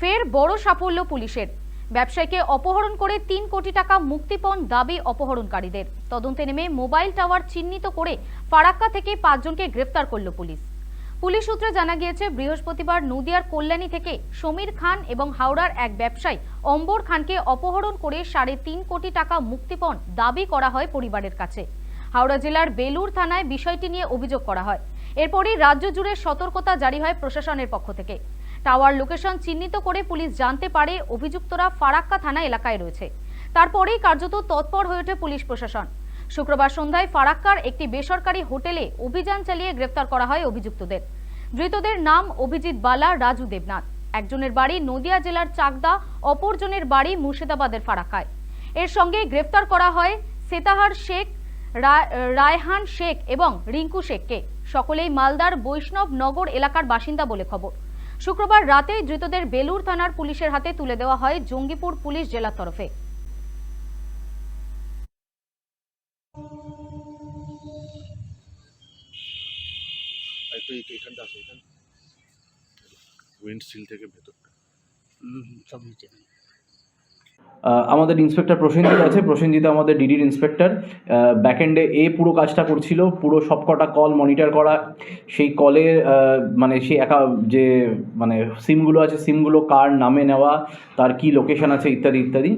ফের বড় সাফল্য পুলিশের। ব্যবসায়ীকে অপহরণ করে তিন কোটি টাকা মুক্তিপণ দাবি অপহরণকারীদের। তদন্তে নেমে মোবাইল টাওয়ার চিহ্নিত করে ফারাক্কা থেকে পাঁচজনকে গ্রেফতার করল পুলিশ। পুলিশ সূত্রে জানা গিয়েছে, বৃহস্পতিবার নদিয়ার কল্যাণী থেকে সমীর খান এবং হাওড়ার এক ব্যবসায়ী অম্বর খানকে অপহরণ করে সাড়ে তিন কোটি টাকা মুক্তিপণ দাবি করা হয় পরিবারের কাছে। হাওড়া জেলার বেলুর থানায় বিষয়টি নিয়ে অভিযোগ করা হয়। এরপরই রাজ্য জুড়ে সতর্কতা জারি হয় প্রশাসনের পক্ষ থেকে। টাওয়ার লোকেশন চিহ্নিত করে পুলিশ জানতে পারে অভিযুক্তরা ফারাক্কা থানা এলাকায় রয়েছে। তারপরেই কার্যত তৎপর হয়ে ওঠে পুলিশ প্রশাসন। শুক্রবার সন্ধ্যায় ফারাক্কার একটি বেসরকারি হোটেলে অভিযান চালিয়ে গ্রেফতার করা হয় অভিযুক্তদের। ধৃতদের নাম অভিজিৎ বালা, রাজু দেবনাথ। একজনের বাড়ি নদিয়া জেলার চাকদা, অপরজনের বাড়ি মুর্শিদাবাদের ফারাক্কায়। এর সঙ্গে গ্রেফতার করা হয় সেতাহার শেখ রায়হান শেখ এবং রিঙ্কু শেখকে। সকলেই মালদার বৈষ্ণব নগর এলাকার বাসিন্দা বলে খবর। শুক্রবার রাতেই ধৃতদের বেলুর থানার পুলিশের হাতে তুলে দেওয়া হয় জঙ্গিপুর পুলিশ জেলার তরফে। একটু আসো এখান উইন্ডশিল থেকে ভেতরটা। সব নিচে। আমাদের ইন্সপেক্টর প্রসেনজিৎ আছে। প্রসেনজিৎ আমাদের ডিডির ইন্সপেক্টর ব্যাকএন্ডে এ পুরো কাজটা করছিল। পুরো সবকটা কল মনিটর করা। সেই কলের মানে সেই একা যে মানে সিমগুলো আছে সিমগুলো কার নামে নেওয়া, তার কি লোকেশন আছে, ইত্যাদি ইত্যাদি।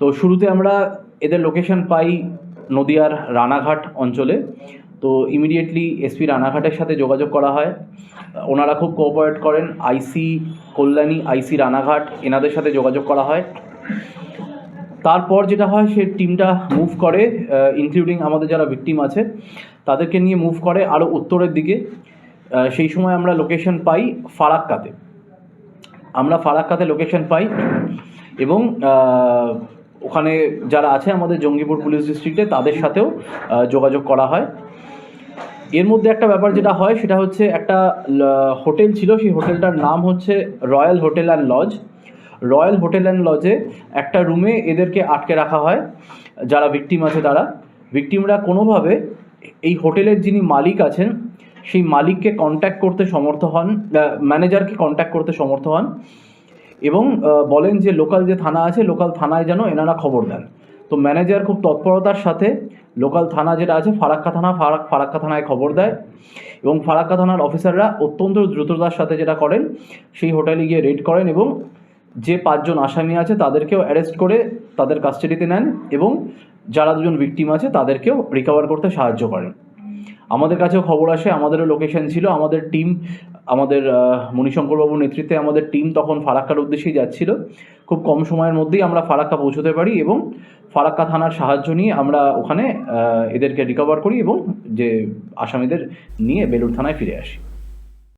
তো শুরুতে আমরা এদের লোকেশন পাই নদিয়ার রানাঘাট অঞ্চলে। তো ইমিডিয়েটলি এসপি রানাঘাটের সাথে যোগাযোগ করা হয়। ওনারা খুব কোঅপারেট করেন। আইসি কল্যাণী আইসি রানাঘাট, এনাদের সাথে যোগাযোগ করা হয়। তারপর যেটা হয়, সে টিমটা মুভ করে ইনক্লুডিং আমাদের যারা ভিকটিম আছে, তাদেরকে নিয়ে মুভ করে আরও উত্তরের দিকে। সেই সময় আমরা লোকেশন পাই ফারাক্কাতে। আমরা ফারাক্কাতে লোকেশন পাই এবং ওখানে যারা আছে আমাদের জঙ্গিপুর পুলিশ ডিস্ট্রিক্টে তাদের সাথেও যোগাযোগ করা হয়। এর মধ্যে একটা ব্যাপার যেটা হয়, সেটা হচ্ছে একটা হোটেল ছিল, সেই হোটেলটার নাম হচ্ছে royal hotel and lodge. Royal hotel and লজে একটা রুমে এদেরকে আটকে রাখা হয়, যারা ভিকটিম আছে তারা। ভিকটিমরা কোনোভাবে এই হোটেলের যিনি মালিক আছেন, সেই মালিককে কন্ট্যাক্ট করতে সমর্থ হন ম্যানেজারকে কন্ট্যাক্ট করতে সমর্থ হন এবং বলেন যে, লোকাল যে থানা আছে, লোকাল থানায় যেন এনারা খবর দেন। তো ম্যানেজার খুব তৎপরতার সাথে লোকাল থানা যেটা আছে, ফারাক্কা থানা, ফারাক, ফারাক্কা থানায় খবর দেয় এবং ফারাক্কা থানার অফিসাররা অত্যন্ত দ্রুততার সাথে যেটা করেন, সেই হোটেলে গিয়ে রেড করেন এবং যে পাঁচজন আসামি আছে তাদেরকেও অ্যারেস্ট করে তাদের কাস্টাডিতে নেন এবং যারা দুজন ভিকটিম আছে তাদেরকেও রিকভার করতে সাহায্য করেন। আমাদের কাছেও খবর আসে, আমাদেরও লোকেশন ছিল, আমাদের টিম আমাদের মণিশঙ্করবাবুর নেতৃত্বে আমাদের টিম তখন ফারাক্কার উদ্দেশ্যেই যাচ্ছিল। খুব কম সময়ের মধ্যেই আমরা ফারাক্কা পৌঁছতে পারি এবং ফারাক্কা থানার সাহায্য নিয়ে আমরা ওখানে এদেরকে রিকভার করি এবং যে আসামিদের নিয়ে বেলুর থানায় ফিরে আসি।